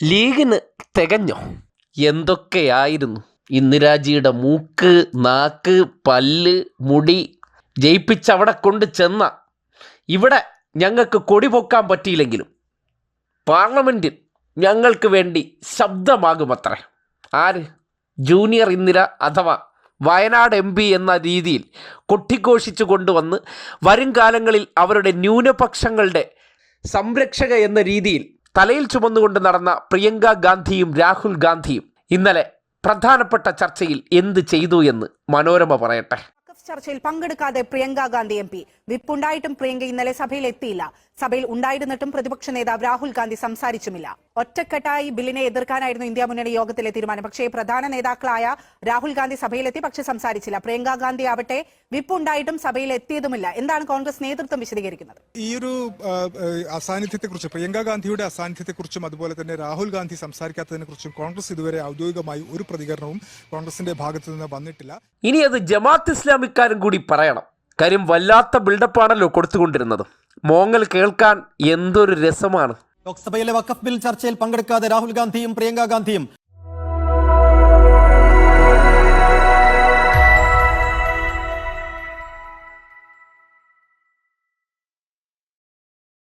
ലീഗിന് തികഞ്ഞോ? എന്തൊക്കെയായിരുന്നു? ഇന്ദിരാജിയുടെ മൂക്ക് നാക്ക് പല്ല് മുടി ജയിപ്പിച്ചവിടെ കൊണ്ട് ചെന്ന ഇവിടെ ഞങ്ങൾക്ക് കൊടി പൊക്കാൻ പറ്റിയില്ലെങ്കിലും പാർലമെന്റിൽ ഞങ്ങൾക്ക് വേണ്ടി ശബ്ദമാകും അത്രേ ആര്? ജൂനിയർ ഇന്ദിര അഥവാ വയനാട് എം പി എന്ന രീതിയിൽ കൊട്ടിഘോഷിച്ചു കൊണ്ടുവന്ന് വരും കാലങ്ങളിൽ അവരുടെ ന്യൂനപക്ഷങ്ങളുടെ സംരക്ഷക എന്ന രീതിയിൽ തലയിൽ ചുമന്നുകൊണ്ട് നടന്ന പ്രിയങ്ക ഗാന്ധിയും രാഹുൽ ഗാന്ധിയും ഇന്നലെ പ്രധാനപ്പെട്ട ചർച്ചയിൽ എന്ത് ചെയ്തു എന്ന് മനോരമ പറയട്ടെ. ചർച്ചയിൽ പങ്കെടുക്കാതെ പ്രിയങ്ക ഗാന്ധി എം പി. വിപ്പുണ്ടായിട്ടും പ്രിയങ്ക ഇന്നലെ സഭയിൽ എത്തിയില്ല. സഭയിൽ ഉണ്ടായിരുന്നിട്ടും പ്രതിപക്ഷ നേതാവ് രാഹുൽ ഗാന്ധി സംസാരിച്ചുമില്ല. ഒറ്റക്കെട്ടായി ബില്ലിനെ എതിർക്കാനായിരുന്നു ഇന്ത്യ മുന്നണി യോഗത്തിലെ തീരുമാനം. പക്ഷേ പ്രധാന നേതാക്കളായ രാഹുൽ ഗാന്ധി സഭയിലെത്തി പക്ഷെ സംസാരിച്ചില്ല. പ്രിയങ്ക ഗാന്ധി ആവട്ടെ വിപ്പുണ്ടായിട്ടും സഭയിൽ എത്തിയതുമില്ല. എന്താണ് കോൺഗ്രസ് നേതൃത്വം വിശദീകരിക്കുന്നത്? ഈ ഒരു അസാന്നിധ്യത്തെക്കുറിച്ച് പ്രിയങ്ക ഗാന്ധിയുടെ അസാന്നിധ്യത്തെക്കുറിച്ചും അതുപോലെ തന്നെ രാഹുൽ ഗാന്ധി സംസാരിക്കാത്തതിനെക്കുറിച്ചും കോൺഗ്രസ് ഇതുവരെ ഔദ്യോഗികമായി ഒരു പ്രതികരണവും കോൺഗ്രസിന്റെ ഭാഗത്തു നിന്ന് വന്നിട്ടില്ല. ഇനി അത് ജമാഅത്ത് ഇസ്ലാമിക്കാരും കൂടി പറയണം. കാര്യം വല്ലാത്ത ബിൽഡപ്പാണല്ലോ കൊടുത്തുകൊണ്ടിരുന്നത്. മോങ്ങൽ കേൾക്കാൻ എന്തൊരു രസമാണ്. ലോക്സഭയിലെ വഖഫ് ബിൽ ചർച്ചയിൽ പങ്കെടുക്കാതെ രാഹുൽ ഗാന്ധിയും പ്രിയങ്ക ഗാന്ധിയും